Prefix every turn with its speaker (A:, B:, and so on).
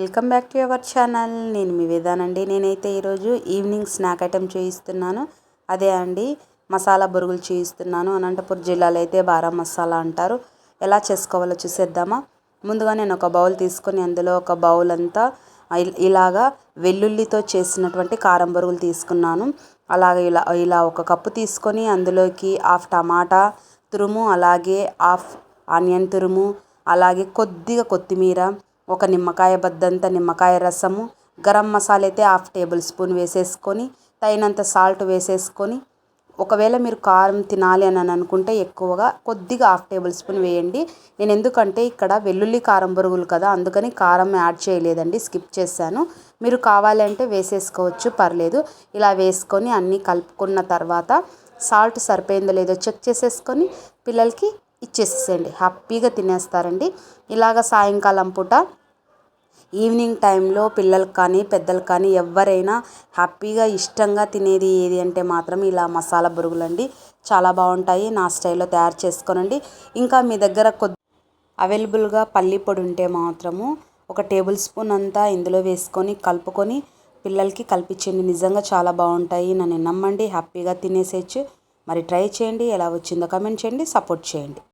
A: Welcome back to our channel. నేను మీ వేదానండి. నేనైతే ఈరోజు ఈవినింగ్ స్నాక్ ఐటెం చేయిస్తున్నాను. అదే అండి మసాలా బొరుగులు చేయిస్తున్నాను. అనంతపూర్ జిల్లాలో అయితే బారా మసాలా అంటారు. ఎలా చేసుకోవాలో చూసేద్దామా? ముందుగా నేను ఒక బౌల్ తీసుకొని అందులో ఒక బౌల్ అంతా ఇలాగా వెల్లుల్లితో చేసినటువంటి కారం బొరుగులు తీసుకున్నాను. అలాగే ఇలా ఇలా ఒక కప్పు తీసుకొని అందులోకి హాఫ్ టమాటా తురుము అలాగే హాఫ్ ఆనియన్ తురుము అలాగే కొద్దిగా కొత్తిమీర ఒక నిమ్మకాయ బద్దంత నిమ్మకాయ రసము గరం మసాలా అయితే హాఫ్ టేబుల్ స్పూన్ వేసేసుకొని తగినంత సాల్ట్ వేసేసుకొని ఒకవేళ మీరు కారం తినాలి అని అనుకుంటే ఎక్కువగా కొద్దిగా హాఫ్ టేబుల్ స్పూన్ వేయండి. నేను ఎందుకంటే ఇక్కడ వెల్లుల్లి కారం బొరుగులు కదా అందుకని కారం యాడ్ చేయలేదండి స్కిప్ చేశాను. మీరు కావాలంటే వేసేసుకోవచ్చు పర్లేదు. ఇలా వేసుకొని అన్నీ కలుపుకున్న తర్వాత సాల్ట్ సరిపోయిందో లేదో చెక్ చేసేసుకొని పిల్లలకి ఇచ్చేసేయండి హ్యాపీగా తినేస్తారండి. ఇలాగ సాయంకాలం పూట ఈవినింగ్ టైంలో పిల్లలకు కానీ పెద్దలకు కానీ ఎవరైనా హ్యాపీగా ఇష్టంగా తినేది ఏది అంటే మాత్రం ఇలా మసాలా బురుగులండి. చాలా బాగుంటాయి. నా స్టైల్లో తయారు చేసుకోనండి. ఇంకా మీ దగ్గర కొద్ది అవైలబుల్గా పల్లి పొడి ఉంటే మాత్రము ఒక టేబుల్ స్పూన్ అంతా ఇందులో వేసుకొని కలుపుకొని పిల్లలకి కల్పించండి. నిజంగా చాలా బాగుంటాయి. నన్ను నమ్మండి. హ్యాపీగా తినేసేయచ్చు. మరి ట్రై చేయండి. ఎలా వచ్చిందో కమెంట్ చేయండి. సపోర్ట్ చేయండి.